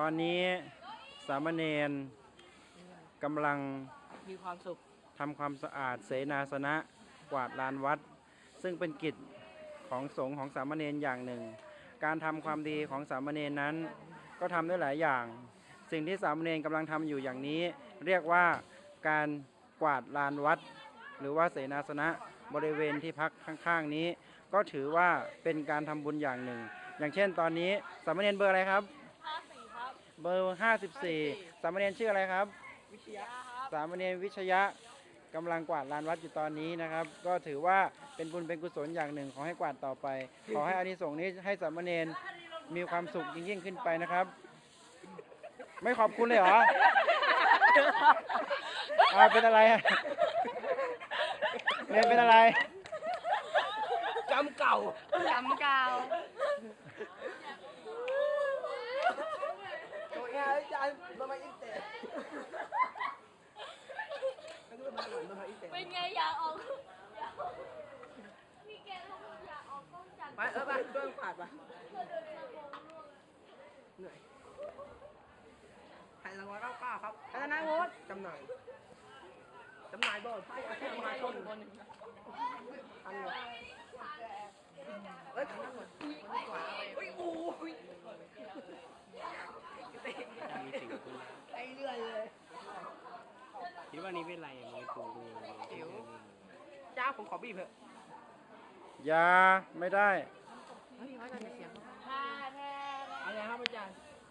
ตอนนี้สามเณรกำลังมีความสุขทำความสะอาดเสนาสนะกวาดลานวัด ซึ่งเป็นกิจของสงฆ์ของสามเณรอย่างหนึ่ง การทำความดีของสามเณรนั้น ก็ทำได้หลายอย่าง สิ่งที่สามเณรกำลังทำอยู่อย่างนี้ เรียกว่าการกวาดลานวัด หรือว่าเสนาสนะบริเวณที่พักข้างๆนี้ ก็ถือว่าเป็นการทำบุญอย่างหนึ่ง อย่างเช่นตอนนี้สามเณรเบอร์อะไรครับ เบอร์54สามเณรชื่ออะไรครับ วิทยาสามเณรวิชยะกำลังกวาดลานวัดอยู่ตอนนี้นะครับ ก็ถือว่าเป็นบุญเป็นกุศลอย่างหนึ่งขอให้กวาดต่อไป ขอให้อานิสงส์นี้ให้สามเณรมีความสุขยิ่งยิ่งขึ้นไปนะครับ ไม่ขอบคุณเลยเหรออาเป็นอะไรอะเนรเป็นอะไร จำเก่า จำกาว ตัว เองอาจารย์ทำไมอินเตอร์แล้วก็มาหลังทำไมอินเตอร์เป็นไงอยากออกอยากออกมีแกทำอยากออกกล้องจัดไปเออไปช่วยขาดไปเหนื่อยแผ่นละร้อยเก้าเก้าครับพัฒนาโวตจำหน่ายจำหน่ายบ่อยพวกอาชีพมาชนอันเดียวเอ้ยเฮ้ยโอ้ย มีสิ่งคุณ ไปเรื่อยเลย คิด ว่านี้เป็นไรอะมันกูดูจิ๋ว จ้าผมขอบีบเถอะอย่าไม่ได้ เฮ้ยว่าจะเสียงท่าแท้อะ